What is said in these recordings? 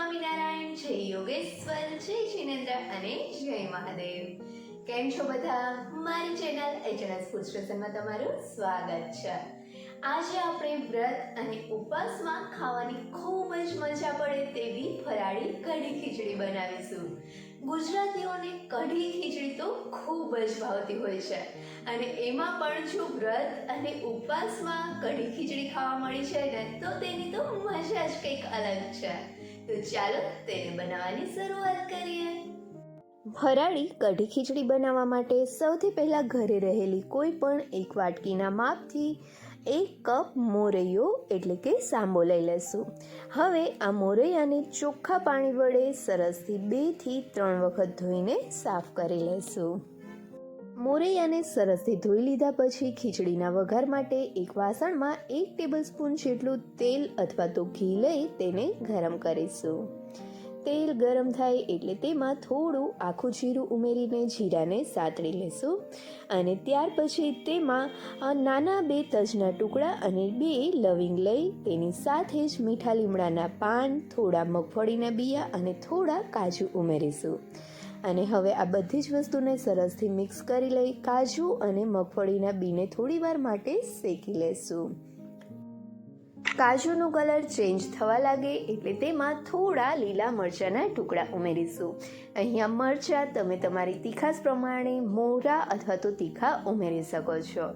સ્વામિનારાયણ, જય યોગેશ્વર, જય જિનેન્દ્ર અને જય મહાદેવ. કેમ છો બધા? મારી ચેનલ એચએનએસ ફૂડ સ્ટેશનમાં તમારું સ્વાગત છે. આજે આપણે વ્રત અને ઉપવાસમાં ખાવાની ખૂબ જ મજા પડે તેવી ફરાળી કઢી ખીચડી બનાવીશું. ગુજરાતીઓને કઢી ખીચડી તો ખૂબ જ ભાવતી હોય છે. અને એમાં પણ જો વ્રત અને ઉપવાસમાં કઢી ખીચડી ખાવા મળી છે ને, તો તેની તો મજા જ કંઈક અલગ છે. તો ચાલો તેને બનાવવાની શરૂઆત કરીએ. ફરાળી કઢી ખીચડી બનાવવા માટે સૌથી પહેલાં ઘરે રહેલી કોઈ પણ એક વાટકીના માપથી એક કપ મોરૈયો એટલે કે સાંબો લઈ લેશું. હવે આ મોરૈયાને ચોખ્ખા પાણી વડે સરસથી બેથી ત્રણ વખત ધોઈને સાફ કરી લેશું. મોરૈયાને સરસથી ધોઈ લીધા પછી ખીચડીના વઘાર માટે એક વાસણમાં એક ટેબલસ્પૂન જેટલું તેલ અથવા તો ઘી લઈ તેને ગરમ કરીશું. તેલ ગરમ થાય એટલે તેમાં થોડું આખું જીરું ઉમેરીને જીરાને સાતળી લેશું અને ત્યાર પછી તેમાં નાના બે તજના ટુકડા અને બે લવિંગ લઈ તેની સાથે જ મીઠા લીમડાના પાન, થોડા મગફળીના બિયા અને થોડા કાજુ ઉમેરીશું. અને હવે આ બધી જ વસ્તુને સરસથી મિક્સ કરી લઈ કાજુ અને મગફળીના બીને થોડીવાર માટે શેકી લેશું. કાજુનો કલર ચેન્જ થવા લાગે એટલે તેમાં થોડા લીલા મરચાંના ટુકડા ઉમેરીશું. અહીંયા મરચાં તમે તમારી તીખાસ પ્રમાણે મોરા અથવા તો તીખા ઉમેરી શકો છો.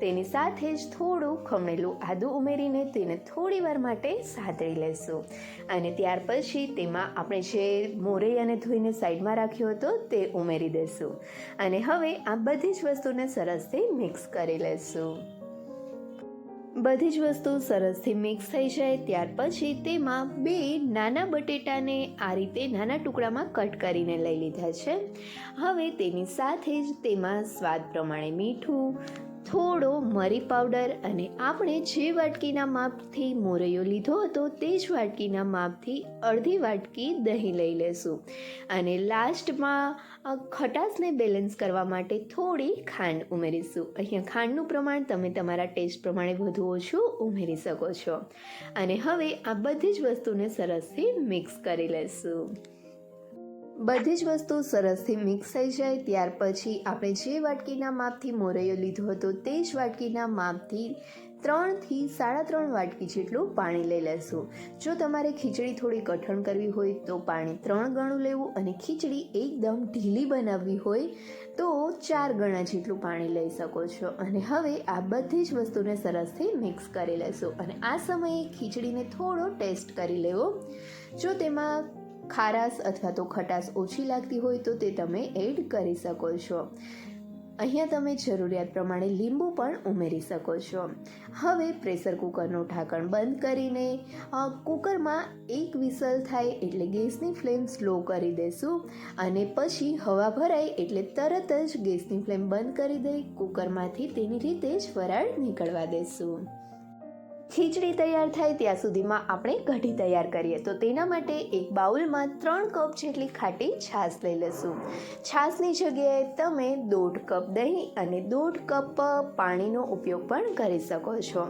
તેની સાથે જ થોડું ખમણેલું આદું ઉમેરીને તેને થોડી વાર માટે સાતળી લેશું. અને ત્યાર પછી તેમાં આપણે જે મોરૈયાને ધોઈને સાઈડમાં રાખ્યો હતો તે ઉમેરી દેશું. અને હવે આ બધી જ વસ્તુને સરસથી મિક્સ કરી લેશું. બધી જ વસ્તુ સરસથી મિક્સ થઈ જાય, ત્યાર પછી તેમાં બે નાના બટેટાને આ રીતે નાના ટુકડામાં કટ કરીને લઈ લીધા છે. હવે તેની સાથે જ તેમાં સ્વાદ પ્રમાણે મીઠું થોડો મરી પાવડર અને આપણે જે વાટકીના માપથી મોરૈયો લીધો હતો તે જ વાટકીના માપથી અડધી વાટકી દહીં લઈ લેશું. અને લાસ્ટમાં ખટાશને બેલેન્સ કરવા માટે થોડી ખાંડ ઉમેરીશું. અહીંયા ખાંડનું પ્રમાણ તમે તમારા ટેસ્ટ પ્રમાણે વધુ ઓછું ઉમેરી શકો છો. અને હવે આ બધી જ વસ્તુને સરસથી મિક્સ કરી લેશું. બધી જ વસ્તુ સરસથી મિક્સ થઈ જાય, ત્યાર પછી આપણે જે વાટકીના માપથી મોરૈયો લીધો હતો તે જ વાટકીના માપથી ત્રણથી સાડા ત્રણ વાટકી જેટલું પાણી લઈ લેશું. જો તમારે ખીચડી થોડી કઠણ કરવી હોય તો પાણી ત્રણ ગણું લેવું અને ખીચડી એકદમ ઢીલી બનાવવી હોય તો ચાર ગણા જેટલું પાણી લઈ શકો છો. અને હવે આ બધી જ વસ્તુને સરસથી મિક્સ કરી લેશું અને આ સમયે ખીચડીને થોડો ટેસ્ટ કરી લેવો. જો તેમાં ખારાશ અથવા તો ખટાશ ઓછી લાગતી હોય તો તે તમે એડ કરી શકો છો. અહીંયા તમે જરૂરિયાત પ્રમાણે લીંબુ પણ ઉમેરી શકો છો. હવે પ્રેશર કુકરનું ઢાંકણ બંધ કરીને કુકરમાં એક વિસલ થાય એટલે ગેસની ફ્લેમ સ્લો કરી દેશું અને પછી હવા ભરાય એટલે તરત જ ગેસની ફ્લેમ બંધ કરી દઈ, કુકરમાંથી તેની રીતે જ વરાળ નીકળવા દેશું. ખીચડી તૈયાર થાય ત્યાં સુધીમાં આપણે કઢી તૈયાર કરીએ. તો તેના માટે એક બાઉલમાં ત્રણ કપ જેટલી ખાટી છાશ લઈ લઈશું. છાશની જગ્યાએ તમે દોઢ કપ દહીં અને દોઢ કપ પાણીનો ઉપયોગ પણ કરી શકો છો.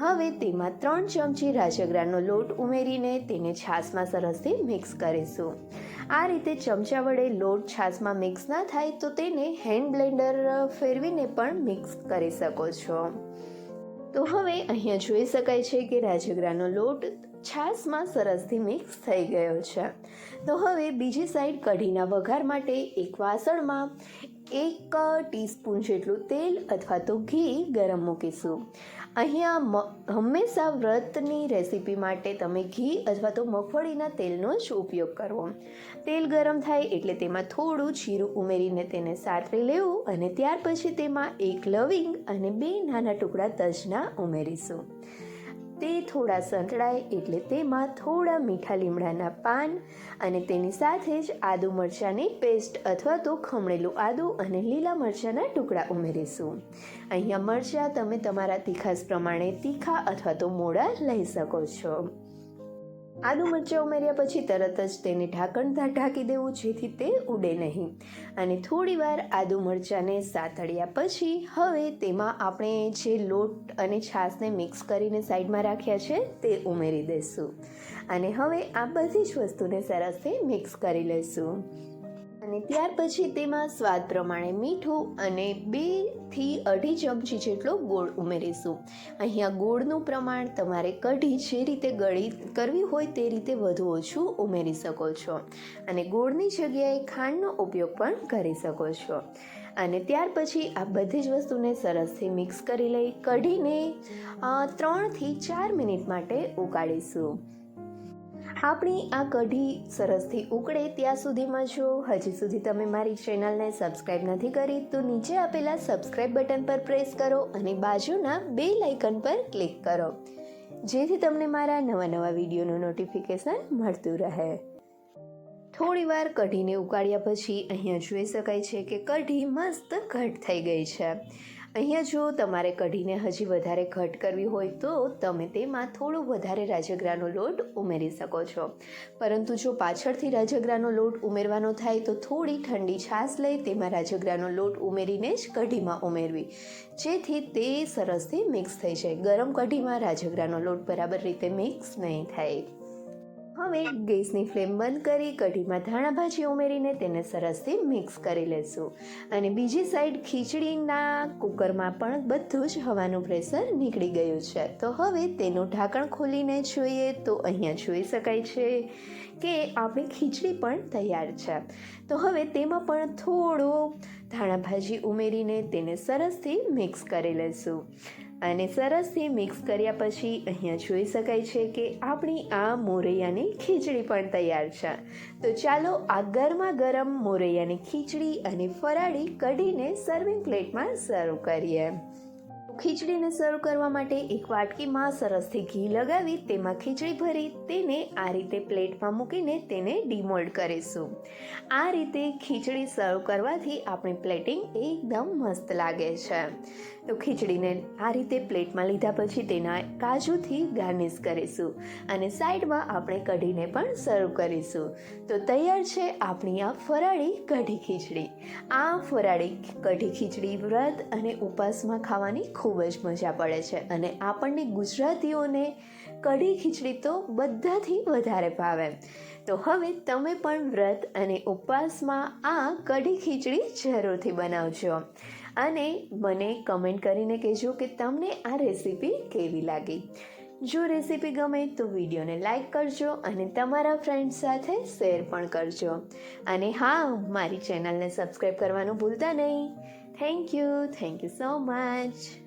હવે તેમાં ત્રણ ચમચી રાજગરાનો લોટ ઉમેરીને તેને છાશમાં સરસથી મિક્સ કરીશું. આ રીતે ચમચા વડે લોટ છાશમાં મિક્સ ના થાય તો તેને હેન્ડ બ્લેન્ડર ફેરવીને પણ મિક્સ કરી શકો છો. તો હવે અહીંયા જોઈ શકાય છે કે રાજગરાનો લોટ છાશમાં સરસથી મિક્સ થઈ ગયો છે. તો હવે બીજી સાઈડ કઢીના વઘાર માટે એક વાસણમાં એક ટીસ્પૂન જેટલું તેલ અથવા તો ઘી ગરમ મૂકીશું. અહીંયા હંમેશા વ્રતની રેસીપી માટે તમે ઘી અથવા તો મગફળીના તેલનો જ ઉપયોગ કરવો તેલ ગરમ થાય એટલે તેમાં થોડું જીરું ઉમેરીને તેને સાતરી લેવું અને ત્યાર પછી તેમાં એક લવિંગ અને બે નાના ટુકડા તજના ઉમેરીશું. તે થોડા સંતળાય એટલે તેમાં થોડા મીઠા લીમડાના પાન અને તેની સાથે જ આદુ મરચાંની પેસ્ટ અથવા તો ખમણેલું આદુ અને લીલા મરચાંના ટુકડા ઉમેરીશું. અહીંયા મરચાં તમે તમારા તીખાસ પ્રમાણે તીખા અથવા તો મોડા લઈ શકો છો. આદુ મરચાં ઉમેર્યા પછી તરત જ તેને ઢાંકણ ઢાંકી દેવું, જેથી તે ઉડે નહીં. અને થોડીવાર આદુ મરચાંને સાતળ્યા પછી હવે તેમાં આપણે જે લોટ અને છાશને મિક્સ કરીને સાઈડમાં રાખ્યા છે, તે ઉમેરી દઈશું. અને હવે આ બધી જ વસ્તુને સરસથી મિક્સ કરી લઈશું. અને ત્યાર પછી તેમાં સ્વાદ પ્રમાણે મીઠું અને બેથી અઢી ચમચી જેટલો ગોળ ઉમેરીશું. અહીંયા ગોળનું પ્રમાણ તમારે કઢી જે રીતે ગળી કરવી હોય તે રીતે વધુ ઓછું ઉમેરી શકો છો. અને ગોળની જગ્યાએ ખાંડનો ઉપયોગ પણ કરી શકો છો. અને ત્યાર પછી આ બધી જ વસ્તુને સરસથી મિક્સ કરી લઈ કઢીને ત્રણથી ચાર મિનિટ માટે ઉકાળીશું. આપણી આ કઢી સરસથી ઉકળે ત્યાં સુધીમાં જો હજી સુધી તમે મારી ચેનલને સબસ્ક્રાઇબ નથી કરી તો નીચે આપેલા સબસ્ક્રાઇબ બટન પર પ્રેસ કરો અને બાજુના બે લાઇકન પર ક્લિક કરો. જેથી તમને મારા નવા નવા વિડીયોનું નોટિફિકેશન મળતું રહે. થોડીવાર કઢીને ઉકાળ્યા પછી અહીંયા જોઈ શકાય છે કે કઢી મસ્ત ઘટ થઈ ગઈ છે. અહીંયા જો તમારે કઢીને હજી વધારે ઘટ કરવી હોય તો તમે તેમાં થોડો વધારે રાજગરાનો લોટ ઉમેરી શકો છો. પરંતુ જો પાછળથી રાજગરાનો લોટ ઉમેરવાનો થાય તો થોડી ઠંડી છાશ લઈ તેમાં રાજગરાનો લોટ ઉમેરીને જ કઢીમાં ઉમેરવી. જેથી તે સરસથી મિક્સ થઈ જાય. ગરમ કઢીમાં રાજગરાનો લોટ બરાબર રીતે મિક્સ નહીં થાય. હવે ગેસની ફ્લેમ બંધ કરી, કઢીમાં ધાણા ભાજી ઉમેરીને તેને સરસથી મિક્સ કરી લેશું. અને બીજી સાઈડ ખીચડીના કુકરમાં પણ બધું જ હવાનું પ્રેશર નીકળી ગયું છે. તો હવે તેનું ઢાંકણ ખોલીને જોઈએ તો અહીંયા જોઈ શકાય છે કે આપણી ખીચડી પણ તૈયાર છે. તો હવે તેમાં પણ થોડો ધાણા ભાજી ઉમેરીને તેને સરસથી મિક્સ કરી લેશું. અને સરસથી મિક્સ કર્યા પછી અહીંયા જોઈ શકાય છે કે આપણી આ મોરૈયાની ખીચડી પણ તૈયાર છે. તો ચાલો આ ગરમા ગરમ મોરૈયાની ખીચડી અને ફરાળી કઢીને સર્વિંગ પ્લેટમાં સર્વ કરીએ. ખીચડીને સર્વ કરવા માટે એક વાટકીમાં સરસથી ઘી લગાવી તેમાં ખીચડી ભરી તેને આ રીતે પ્લેટમાં મૂકીને તેને ડિમોલ્ડ કરીશું. આ રીતે ખીચડી સર્વ કરવાથી આપણી પ્લેટિંગ એકદમ મસ્ત લાગે છે. તો ખીચડીને આ રીતે પ્લેટમાં લીધા પછી તેના કાજુથી ગાર્નિશ કરીશું અને સાઈડમાં આપણે કઢીને પણ સર્વ કરીશું. તો તૈયાર છે આપણી આ ફરાળી કઢી ખીચડી. આ ફરાળી કઢી ખીચડી વ્રત અને ઉપવાસમાં ખાવાની ખૂબ જ મજા પડે છે અને આપણને ગુજરાતીઓને કઢી ખીચડી તો બધાથી વધારે ભાવે. તો હવે તમે પણ વ્રત અને ઉપવાસમાં આ કઢી ખીચડી જરૂરથી બનાવજો. અને મને કમેન્ટ કરીને કહેજો કે તમને આ રેસીપી કેવી લાગી. જો રેસીપી ગમે તો વિડીયોને લાઇક કરજો અને તમારા ફ્રેન્ડ્સ સાથે શેર પણ કરજો. અને હા, મારી ચેનલને સબસ્ક્રાઈબ કરવાનું ભૂલતા નહીં. Thank you thank you so much.